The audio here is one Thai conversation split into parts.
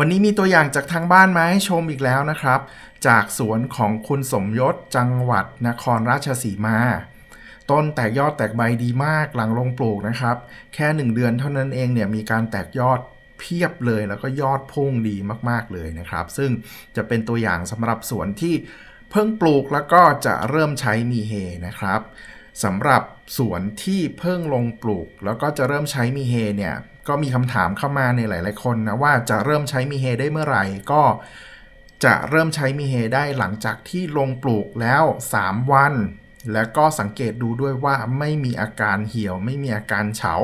วันนี้มีตัวอย่างจากทางบ้านมาให้ชมอีกแล้วนะครับ จากสวนของคุณสมยศจังหวัดนครราชสีมา ต้นแตกยอดแตกใบดีมากหลังลงปลูกนะครับ แค่ 1 เดือนเท่านั้นเองเนี่ยมีการแตกยอดเพียบเลยแล้วก็ยอดพุ่งดีมากๆเลยนะครับ ซึ่งจะเป็นตัวอย่างสำหรับสวนที่เพิ่งปลูกแล้วก็จะเริ่มใช้มีเฮนะครับสำหรับสวนที่เพิ่งลงปลูก แล้วก็จะเริ่มใช้มีเฮเนี่ย ก็มีคำถามเข้ามาในหลาย ๆ คนนะว่าจะเริ่มใช้มีเฮได้เมื่อไหร่ ก็จะเริ่มใช้มีเฮได้หลังจากที่ลงปลูกแล้ว 3 วัน แล้วก็สังเกตดูด้วยว่าไม่มีอาการเหี่ยว ไม่มีอาการเฉา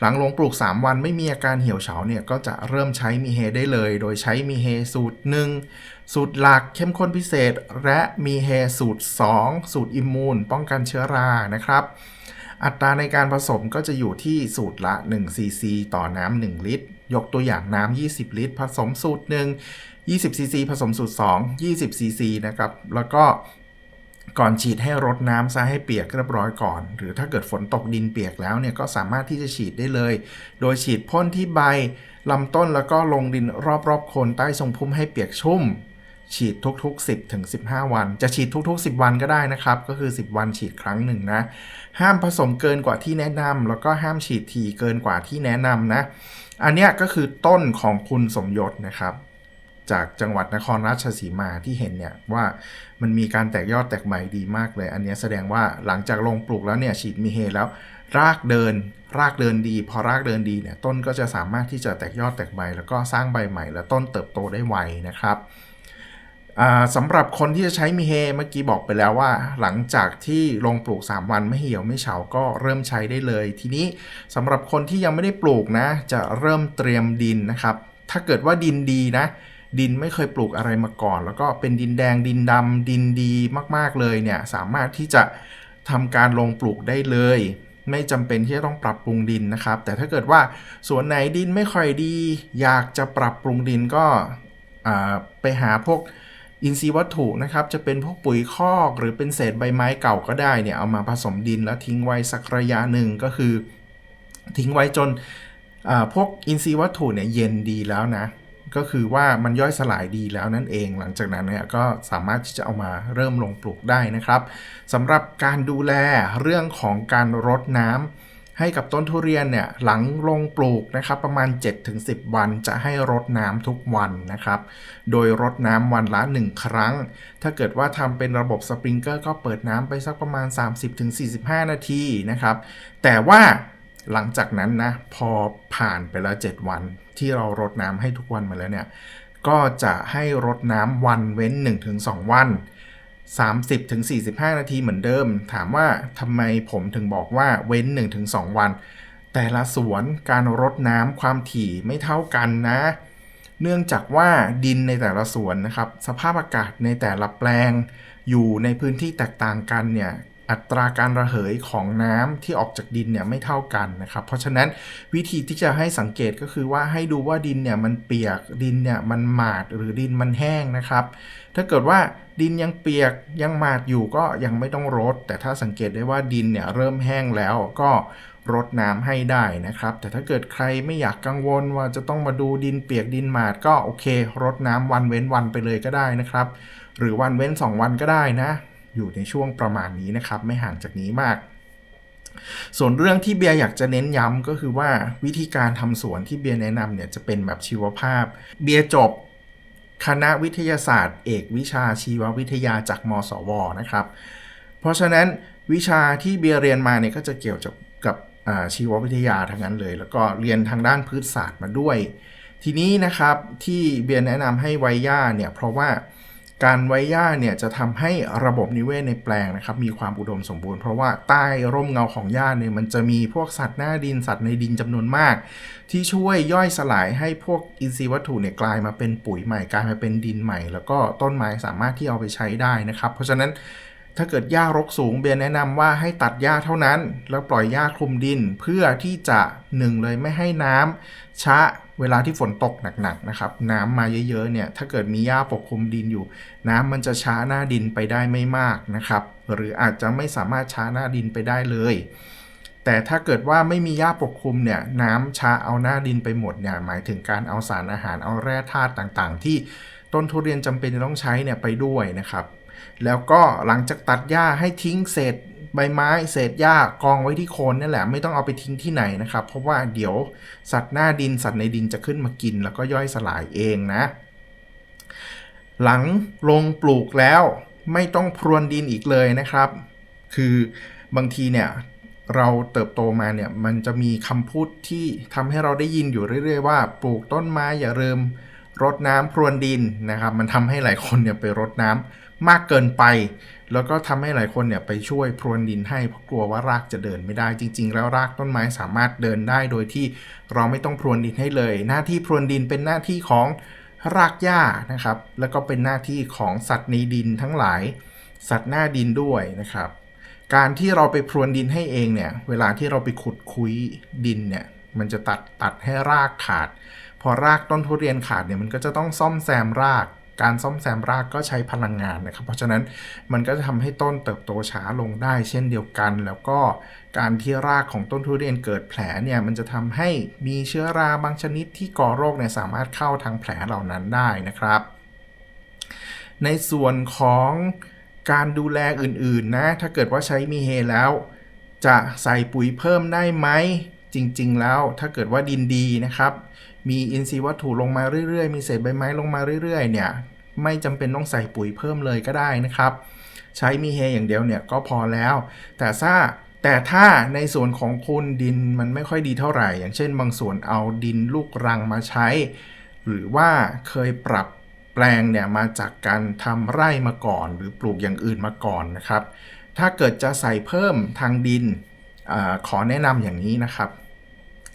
หลังลงปลูก 3 วันไม่มีอาการเหี่ยวเฉาเนี่ยก็จะเริ่มใช้มีเฮได้เลย โดยใช้มีเฮสูตร 1 สูตรหลักเข้มข้นพิเศษ และมีเฮสูตร 2 สูตรอิมมูนป้องกันเชื้อรานะครับ อัตราในการผสมก็จะอยู่ที่สูตรละ1ซีซีต่อน้ำ1ลิตร ยกตัวอย่างน้ำ 20 ลิตร ผสมสูตร 1 20ซีซีผสมสูตร 2 20ซีซีนะครับ แล้วก็ก่อนฉีดให้รดน้ำซะให้เปียกเรียบร้อยก่อน หรือถ้าเกิดฝนตกดินเปียกแล้วเนี่ยก็สามารถที่จะฉีดได้เลย โดยฉีดพ่นที่ใบลำต้นแล้วก็ลงดินรอบๆโคนใต้ทรงพุ่มให้เปียกชุ่ม ฉีดทุก ๆ 10ถึง15 วัน จะฉีดทุก ๆ 10 วันก็ได้นะครับ ก็คือ 10 วันฉีดครั้งหนึ่งนะ ห้ามผสมเกินกว่าที่แนะนำแล้วก็ห้ามฉีดทีเกินกว่าที่แนะนำนะ อันนี้ก็คือต้นของคุณสมยศนะครับ จากจังหวัดนครราชสีมาที่เห็นเนี่ยว่ามันมีการแตกยอดแตกใบดีมากเลย อันนี้แสดงว่าหลังจากลงปลูกแล้วเนี่ยฉีดมีเฮแล้ว รากเดิน รากเดินดี พอรากเดินดีเนี่ยต้นก็จะสามารถที่จะแตกยอดแตกใบ แล้วก็สร้างใบใหม่ และต้นเติบโตได้ไวนะครับ สำหรับคนที่จะใช้มีเฮเมื่อกี้บอกไปแล้วว่า หลังจากที่ลงปลูก 3 วันไม่เหี่ยวไม่เฉาก็เริ่มใช้ได้เลย ทีนี้สำหรับคนที่ยังไม่ได้ปลูกนะ จะเริ่มเตรียมดินนะครับ ถ้าเกิดว่าดินดีนะ ดินไม่เคยปลูกอะไรมาก่อน แล้วก็เป็นดินแดงดินดำดินดีมากๆเลยเนี่ยสามารถที่จะทำการลงปลูกได้เลยไม่จำเป็นที่จะต้องปรับปรุงดินนะครับ แต่ถ้าเกิดว่าสวนไหนดินไม่ค่อยดี อยากจะปรับปรุงดินก็ไปหาพวก อินทรีย์วัตถุนะครับจะเป็นพวกปุ๋ยคอก หรือเป็นเศษใบไม้เก่าก็ได้เนี่ยเอามาผสมดินแล้วทิ้งไว้สักระยะหนึ่งก็คือ ทิ้งไว้จนพวกอินทรีย์วัตถุเนี่ยเย็นดีแล้วนะก็คือว่ามันย่อยสลายดีแล้วนั่นเอง หลังจากนั้นเนี่ยก็สามารถที่จะเอามาเริ่มลงปลูกได้นะครับสำหรับการดูแลเรื่องของการรดน้ำ ให้กับต้นทุเรียนเนี่ยหลังลงปลูกนะครับประมาณ 7-10 วันจะให้รดน้ำทุกวันนะครับ โดยรดน้ำวันละ 1 ครั้ง ถ้าเกิดว่าทำเป็นระบบสปริงเกอร์ก็เปิดน้ำไปสักประมาณ 30-45 นาทีนะครับ แต่ว่าหลังจากนั้นนะพอผ่านไปแล้ว 7 วันที่เรารดน้ำให้ทุกวันมาแล้วเนี่ยก็จะให้รดน้ำวันเว้น 1-2 วัน 30-45 นาทีเหมือนเดิม ถามว่าทำไมผมถึงบอกว่าเว้น 1-2 วัน แต่ละสวนการรดน้ำความถี่ไม่เท่ากันนะ เนื่องจากว่าดินในแต่ละสวนนะครับ สภาพอากาศในแต่ละแปลง อยู่ในพื้นที่แตกต่างกันเนี่ย อัตราการระเหยของน้ำที่ออกจากดินเนี่ยไม่เท่ากันนะครับ เพราะฉะนั้นวิธีที่จะให้สังเกตก็คือว่าให้ดูว่าดินเนี่ยมันเปียกดินเนี่ยมันหมาดหรือดินมันแห้งนะครับ ถ้าเกิดว่าดินยังเปียกยังหมาดอยู่ก็ยังไม่ต้องรด แต่ถ้าสังเกตได้ว่าดินเนี่ยเริ่มแห้งแล้วก็รดน้ำให้ได้นะครับ แต่ถ้าเกิดใครไม่อยากกังวลว่าจะต้องมาดูดินเปียกดินหมาดก็โอเครดน้ำวันเว้นวันไปเลยก็ได้นะครับ หรือวันเว้น 2 วันก็ได้นะ อยู่ในช่วงประมาณนี้นะครับ ไม่ห่างจากนี้มาก ส่วนเรื่องที่เบียร์อยากจะเน้นย้ำก็คือว่าวิธีการทำสวนที่เบียร์แนะนำเนี่ยจะเป็นแบบชีวภาพ เบียร์จบคณะวิทยาศาสตร์ เอกวิชาชีววิทยาจากมสวนะครับ เพราะฉะนั้นวิชาที่เบียร์เรียนมาเนี่ยก็จะเกี่ยวกับกับชีววิทยาทั้งนั้นเลย แล้วก็เรียนทางด้านพืชศาสตร์มาด้วย ทีนี้นะครับที่เบียร์แนะนำให้ไว้หญ้าเนี่ยเพราะว่า การไว้หญ้าเนี่ยจะทำให้ระบบนิเวศในแปลงนะครับมีความอุดมสมบูรณ์เพราะว่าใต้ร่มเงาของหญ้าเนี่ยมันจะมีพวกสัตว์หน้าดินสัตว์ในดินจำนวนมาก ที่ช่วยย่อยสลายให้พวกอินทรีย์วัตถุเนี่ยกลายมาเป็นปุ๋ยใหม่กลายมาเป็นดินใหม่ แล้วก็ต้นไม้สามารถที่เอาไปใช้ได้นะครับ เพราะฉะนั้น ถ้าเกิดหญ้ารกสูงเบียร์แนะนำว่าให้ตัดหญ้าเท่านั้น แล้วปล่อยหญ้าคลุมดินเพื่อที่จะหนึ่งเลยไม่ให้น้ำชะเวลาที่ฝนตกหนักๆนะครับ น้ำมาเยอะๆเนี่ยถ้าเกิดมีหญ้าปกคลุมดินอยู่ น้ำมันจะช้าหน้าดินไปได้ไม่มากนะครับ หรืออาจจะไม่สามารถช้าหน้าดินไปได้เลย แต่ถ้าเกิดว่าไม่มีหญ้าปกคลุมเนี่ยน้ำช้าเอาหน้าดินไปหมดเนี่ยหมายถึงการเอาสารอาหารเอาแร่ธาตุต่างๆ ที่ต้นทุเรียนจำเป็นจะต้องใช้เนี่ยไปด้วยนะครับ แล้วก็หลังจากตัดหญ้าให้ทิ้งเศษใบไม้เศษหญ้ากองไว้ที่โคนนั่แหละไม่ต้องเอาไปทิ้งที่ไหนนะครับ เพราะว่าเดี๋ยวสัตว์หน้าดินสัตว์ในดินจะขึ้นมากิน แล้วก็ย่อยสลายเองนะ หลังลงปลูกแล้วไม่ต้องพรวนดินอีกเลยนะครับ คือบางทีเนี่ยเราเติบโตมาเนี่ยมันจะมีคำพูดที่ทำให้เราได้ยินอยู่เรื่อย ๆ ว่า ปลูกต้นไม้อย่าลืม รดน้ำพรวนดินนะครับ มันทำให้หลายคนเนี่ยไปรดน้ำมากเกินไป แล้วก็ทำให้หลายคนเนี่ยไปช่วยพรวนดินให้เพราะกลัวว่ารากจะเดินไม่ได้จริง ๆ แล้วรากต้นไม้สามารถเดินได้โดยที่เราไม่ต้องพรวนดินให้เลย หน้าที่พรวนดินเป็นหน้าที่ของรากหญ้านะครับ แล้วก็เป็นหน้าที่ของสัตว์ในดินทั้งหลาย สัตว์หน้าดินด้วยนะครับ การที่เราไปพรวนดินให้เองเนี่ย เวลาที่เราไปขุดคุยดินเนี่ย มันจะตัดตัดให้รากขาด พอรากต้นทุเรียนขาดเนี่ยมันก็จะต้องซ่อมแซมราก การซ่อมแซมรากก็ใช้พลังงานนะครับ เพราะฉะนั้นมันก็จะทำให้ต้นเติบโตช้าลงได้ เช่นเดียวกัน แล้วก็การที่รากของต้นทุเรียนเกิดแผลเนี่ยมันจะทำให้มีเชื้อราบางชนิดที่ก่อโรคเนี่ยสามารถเข้าทางแผลเหล่านั้นได้นะครับ ในส่วนของการดูแลอื่นๆนะถ้าเกิดว่าใช้มีเฮแล้ว จะใส่ปุ๋ยเพิ่มได้ไหมจริง ๆ แล้วถ้าเกิดว่าดินดีนะครับ มีอินทรีย์วัตถุลงมาเรื่อยๆ มีเศษใบไม้ลงมาเรื่อยๆ เนี่ย ไม่จำเป็นต้องใส่ปุ๋ยเพิ่มเลยก็ได้นะครับ ใช้มีเฮอย่างเดียวเนี่ยก็พอแล้ว แต่ถ้าแต่ถ้าในส่วนของคุณดินมันไม่ค่อยดีเท่าไหร่ อย่างเช่น บางส่วนเอาดินลูกรังมาใช้ หรือว่าเคยปรับแปลงเนี่ยมาจากการทำไร่มาก่อน หรือปลูกอย่างอื่นมาก่อนนะครับ ถ้าเกิดจะใส่เพิ่มทางดินอขอแนะนำอย่างนี้นะครับ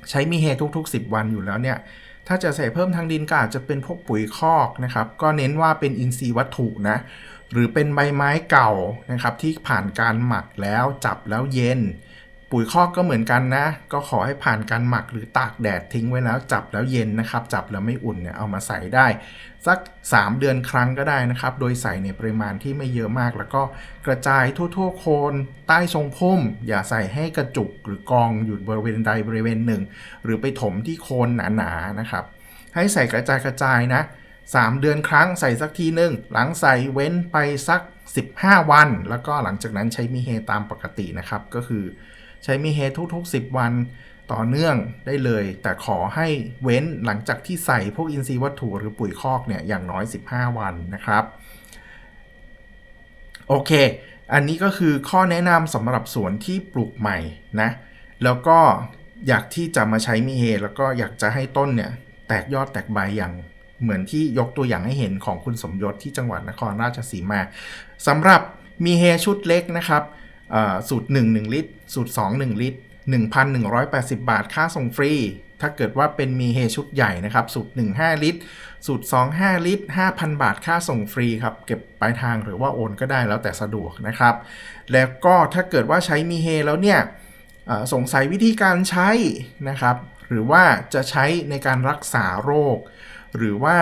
ใช้มีเฮทุก ๆ 10 วันอยู่แล้วเนี่ย ถ้าจะใส่เพิ่มทางดินก็อาจจะเป็นพวกปุ๋ยคอกนะครับ ก็เน้นว่าเป็นอินทรีย์วัตถุนะ หรือเป็นใบไม้เก่านะครับที่ผ่านการหมักแล้วจับแล้วเย็น ปุ๋ยคอกก็เหมือนกันนะ ก็ขอให้ผ่านการหมักหรือตากแดดทิ้งไว้แล้วจับแล้วเย็นนะครับ จับแล้วไม่อุ่นเนี่ยเอามาใส่ได้ สัก 3 เดือนครั้งก็ได้นะครับ โดยใส่ในปริมาณที่ไม่เยอะมาก แล้วก็กระจายทั่วๆโคน ใต้ทรงพุ่ม อย่าใส่ให้กระจุกหรือกองอยู่บริเวณใดบริเวณหนึ่ง หรือไปถมที่โคนหนาๆนะครับ ให้ใส่กระจายกระจายนะ 3 เดือนครั้งใส่สักทีหนึ่งหลังใส่เว้นไปสัก 15 วัน แล้วก็หลังจากนั้นใช้มีเฮตามปกตินะครับก็คือ ใช้มีเฮทุก ๆ 10 วันต่อเนื่องได้เลย แต่ขอให้เว้นหลังจากที่ใส่พวกอินทรีย์วัตถุหรือปุ๋ยคอกเนี่ยอย่างน้อย 15 วันนะครับ โอเค อันนี้ก็คือข้อแนะนำสำหรับสวนที่ปลูกใหม่นะ แล้วก็อยากที่จะมาใช้มีเฮแล้วก็อยากจะให้ต้นเนี่ย แตกยอดแตกใบอย่างเหมือนที่ยกตัวอย่างให้เห็นของคุณสมยศที่จังหวัดนครราชสีมาสำหรับมีเฮชุดเล็กนะครับ สูตร 1 1 ลิตร สูตร 2 1 ลิตร 1,180 บาท ค่าส่งฟรี ถ้าเกิดว่าเป็นมีเฮชุดใหญ่นะครับ สูตร 1 5 ลิตร สูตร 2 5 ลิตร 5,000 บาท ค่าส่งฟรีครับ เก็บปลายทางหรือว่าโอนก็ได้แล้วแต่สะดวกนะครับ แล้วก็ถ้าเกิดว่าใช้มีเฮแล้วเนี่ยสงสัยวิธีการใช้นะครับ หรือว่าจะใช้ในการรักษาโรค หรือว่า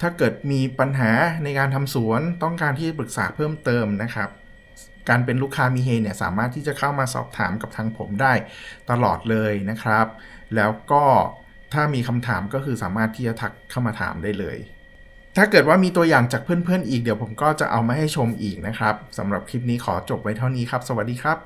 ถ้าเกิดมีปัญหาในการทำสวนต้องการที่ปรึกษาเพิ่มเติมนะครับ การเป็นลูกค้ามีเฮเนี่ยสามารถที่จะเข้ามาสอบถามกับทางผมได้ตลอดเลยนะครับ แล้วก็ถ้ามีคำถามก็คือสามารถที่จะทักเข้ามาถามได้เลย ถ้าเกิดว่ามีตัวอย่างจากเพื่อนๆอีกเดี๋ยวผมก็จะเอามาให้ชมอีกนะครับสำหรับคลิปนี้ขอจบไว้เท่านี้ครับ สวัสดีครับ